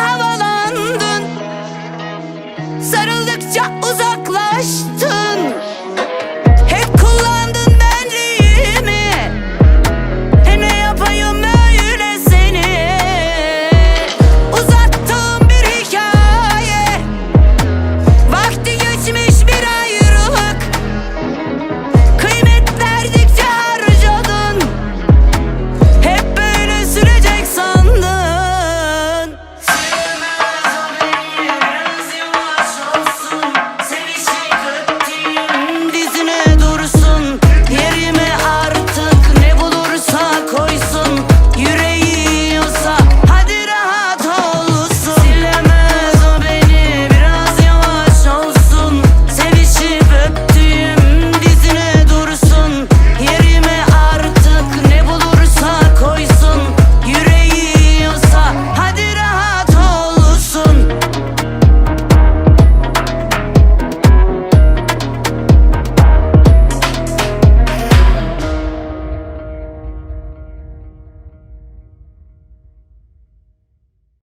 havalandın. Sarıldıkça uzaklaştın.